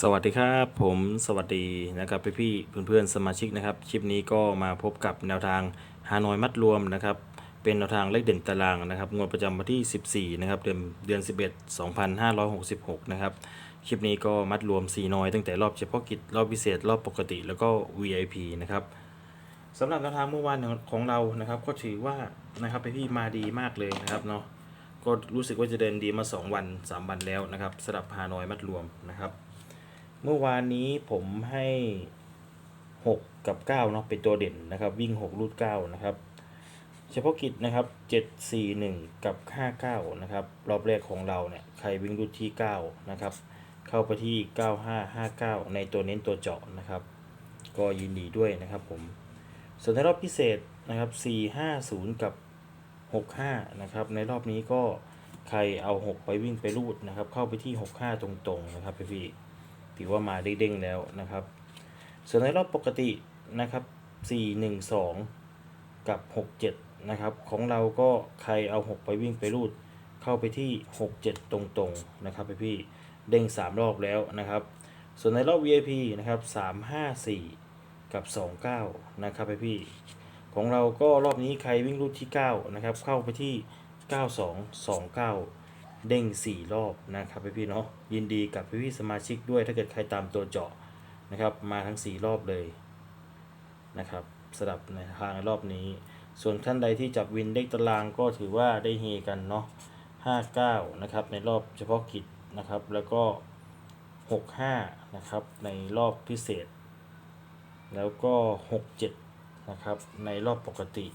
สวัสดีครับผมสวัสดีนะครับพี่พี่ๆเพื่อนๆสมาชิกนะครับคลิปนี้ก็มาพบกับแนวทางฮานอยมัดรวมนะครับเป็นแนวทางเลขเด่นตารางนะครับงวดประจำวันที่ 14นะครับเดือนเดือน 11 2566นะครับคลิปนี้ก็มัดรวม 4นอยตั้งแต่รอบเฉพาะกิจรอบพิเศษ รอบปกติแล้วก็ VIP นะครับสำหรับแนวทางเมื่อวานของเรานะครับ ก็ถือว่านะครับพี่พี่มาดีมากเลยนะครับเนาะก็รู้สึกว่าจะเดินดีมา 2 วัน 3 วันแล้วนะครับสำหรับฮานอยมัดรวมนะครับ เมื่อวานนี้ผมให้ 6 กับ9เนาะเป็นตัวเด่นนะครับ วิ่ง 6 รูด 9 นะครับ เฉพาะกิจนะครับ 7 4 1 กับ 5 9 นะครับ รอบแรกของเราเนี่ย ใครวิ่งรูดที่ 9 นะครับ เข้าไปที่ 9 5 5 9 ในตัวเน้นตัวเจาะนะครับ ก็ยินดีด้วยนะครับผม ส่วนในรอบพิเศษนะครับ 4 5 0 กับ 6 5 นะครับ ในรอบนี้ก็ใครเอา 6 ไปวิ่งไปรูดนะครับ เข้าไปที่ 6 5 ตรงๆ นะครับพี่ ถือว่ามาได้เด้งแล้วนะครับ ส่วนในรอบปกตินะครับ 4 1 2 กับ 6 7 นะครับ ของเราก็ใครเอา 6 ไปวิ่งไปรูด เข้าไปที่ 6 7 ตรงๆ นะครับพี่ๆเด้ง 3 รอบแล้วนะครับ ส่วนในรอบ VIP นะครับ 3 5 4 กับ 29 นะครับพี่ของเราก็รอบนี้ใครวิ่งรูดที่ 9 นะครับ เข้าไปที่ 92 29 เด้ง 4 รอบนะครับพี่ๆเนาะยินดีกับพี่ๆสมาชิกด้วยถ้าเกิดใครตามตัวเจาะนะครับ มาทั้ง 4 รอบเลยนะครับสำหรับในทางรอบนี้ ส่วนท่านใดที่จับวินเลขตารางก็ถือว่าได้เฮกันเนาะ59 นะครับในรอบเฉพาะกิจนะครับ แล้วก็ 65 นะครับในรอบพิเศษ แล้วก็ 67 นะครับในรอบปกติ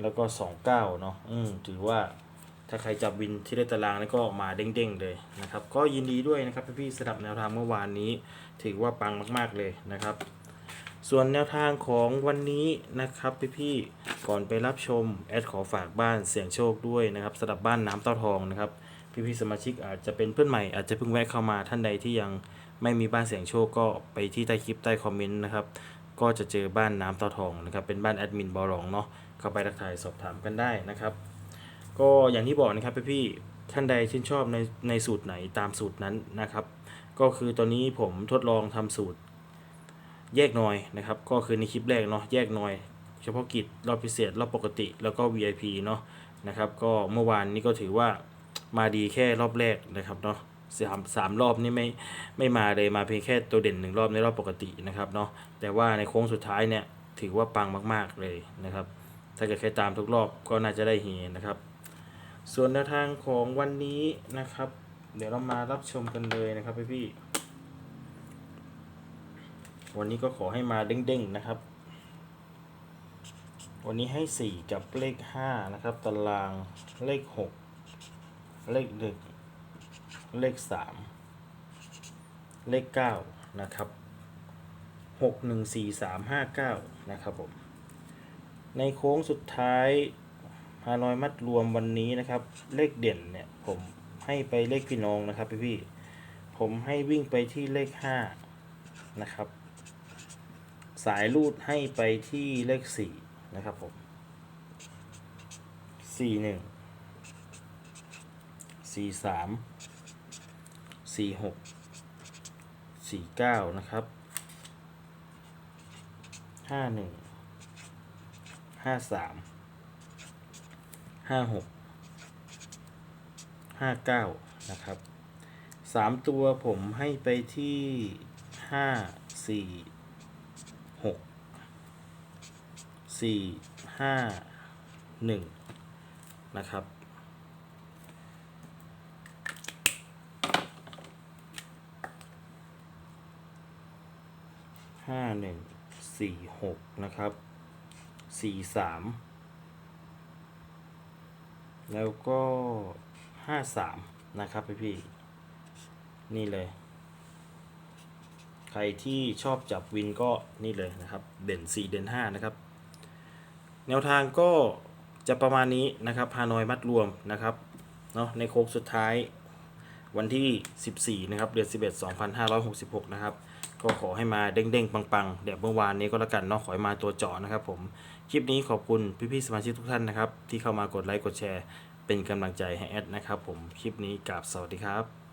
แล้วก็ 29 เนาะอืมถือว่า ถ้าใครจับวินที่ได้ตารางนี่ก็ออกมาเด้งๆเลยนะครับ ก็ยินดีด้วยนะครับพี่ๆสำหรับแนวทางเมื่อวานนี้ ถือว่าปังมากๆเลยนะครับ ส่วนแนวทางของวันนี้นะครับพี่ๆก่อนไปรับชมแอดขอฝากบ้านเสี่ยงโชคด้วยนะครับสำหรับบ้านน้ำเต้าทองนะครับพี่ๆสมาชิกอาจจะเป็นเพื่อนใหม่อาจจะเพิ่งแวะเข้ามาท่านใดที่ยังไม่มีบ้านเสียงโชคก็ไปที่ใต้คลิปใต้คอมเมนต์นะครับก็จะเจอบ้านน้ำเต้าทองนะครับเป็นบ้านแอดมินบอลองเนาะเข้าไปทักทายสอบถามกันได้นะครับ ก็อย่างที่บอกนะครับพี่ๆท่านใดชื่นชอบในในสูตรไหนตามสูตรนั้นนะครับ ก็คือตอนนี้ผมทดลองทำสูตร แยกหน่อยนะครับ ก็คือในคลิปแรกเนาะแยกหน่อย เฉพาะกิจรอบพิเศษรอบปกติแล้วก็ VIP เนาะนะครับ ก็เมื่อวานนี้ก็ถือว่ามาดีแค่รอบแรกนะครับเนาะสามสามรอบนี่ไม่ไม่มาเลยมาเพียงแค่ตัวเด่นหนึ่งรอบในรอบปกตินะครับเนาะแต่ว่าในโค้งสุดท้ายเนี่ยถือว่าปังมาก ๆเลยนะครับ ถ้าเกิดใครตามทุกรอบก็น่าจะได้เฮนะครับ ส่วนแนวทางของวันนี้นะครับ เดี๋ยวเรามารับชมกันเลยนะครับพี่พี่วันนี้ก็ขอให้มาเด้งๆนะครับ วันนี้ให้ 4 กับเลข 5 นะครับ ตารางเลข 6 เลขหนึ่งเลข 3 เลข 9 นะครับ 6 1 4 3 5 9 นะครับผม ในโค้งสุดท้าย ฮานอยมัดรวมวันนี้นะครับ เลขเด่นเนี่ยผมให้ไปเลขพี่น้องนะครับพี่พี่ผมให้วิ่งไปที่เลขห้านะครับ สายรูดให้ไปที่เลขสี่นะครับผมสี่หนึ่งสี่สามสี่หกสี่เก้านะครับห้าหนึ่งห้าสาม ห้าหกห้าเก้านะครับสามตัวผมให้ไปที่ห้าสี่หกสี่ห้าหนึ่งนะครับห้าหนึ่งสี่หกนะครับสี่สาม แล้วก็ห้าสามนะครับพี่พี่ นี่เลย ใครที่ชอบจับวินก็นี่เลยนะครับ เด่น 4 เด่น 5 นะครับ แนวทางก็จะประมาณนี้นะครับฮานอยมัดรวมนะครับ เนาะในโค้งสุดท้าย วันที่ 14 นะครับ เดือน 11 2566 นะครับ ก็ขอให้มาเด้งๆ ปังๆ เดี๋ยวเมื่อวานนี้ก็แล้วกันเนาะขอให้มาตัวเจาะนะครับผม คลิปนี้ขอบคุณพี่ๆ สมาชิกทุกท่านนะครับ ที่เข้ามากดไลค์ กดแชร์ เป็นกำลังใจให้แอดนะครับผม คลิปนี้กราบสวัสดีครับ